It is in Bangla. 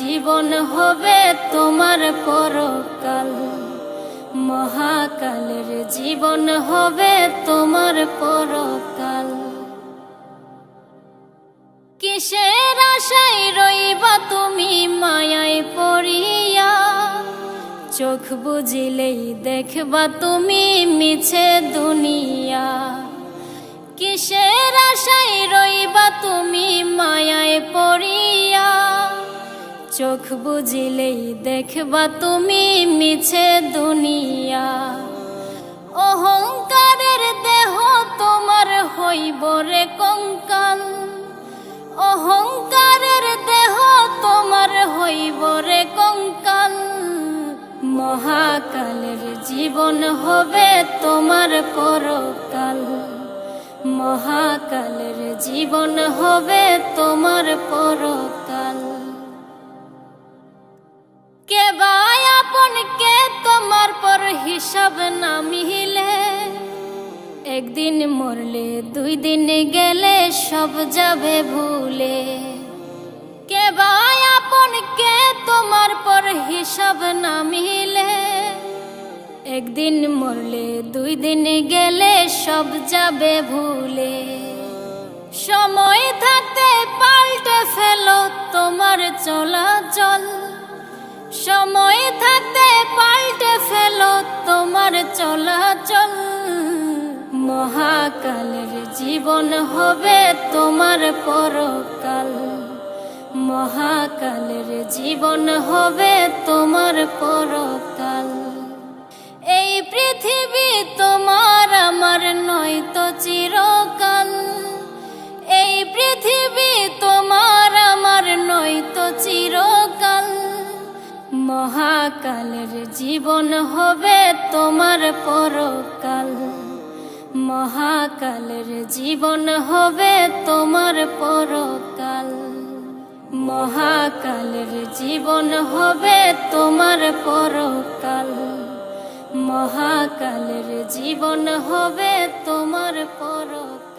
জীবন হবে তোমার পরকাল। মহাকালের জীবন হবে তোমার পরকাল। কিসের আশায় রইবা তুমি মায়ায় পড়িয়া? চোখ বুঝিলেই দেখবা তুমি মিছে দুনিয়া। কিসের আশায় রইবা চোখ বুঝিলেই দেখবা তুমি মিছে দুনিয়া। অহংকারের দেহ তোমার হইব রে কঙ্কাল। অহংকারের দেহ তোমার হইব রে কঙ্কাল। মহাকালের জীবন হবে তোমার পরকাল। মহাকালের জীবন হবে তোমার পরকাল। হিসাব না মিলে। একদিন মরলে, দুই দিন গেলে সব যাবে ভুলে। কে ভাই আপন, কে তোমার পর হিসাব না মিলে। একদিন মরলে, দুই দিন গেলে সব যাবে ভুলে। সময় থাকতে পাল্টে ফেলো তোমার চলাচল। সময় থাকতে ফেলো তোমার চলাচল মহাকালের জীবন হবে তোমার পরকাল। মহাকালের জীবন হবে তোমার পরকাল। মহাকালের জীবন হবে তোমার পরকাল। মহাকালের জীবন হবে তোমার পরকাল। মহাকালের জীবন হবে তোমার পরকাল। মহাকালের জীবন হবে তোমার পরকাল।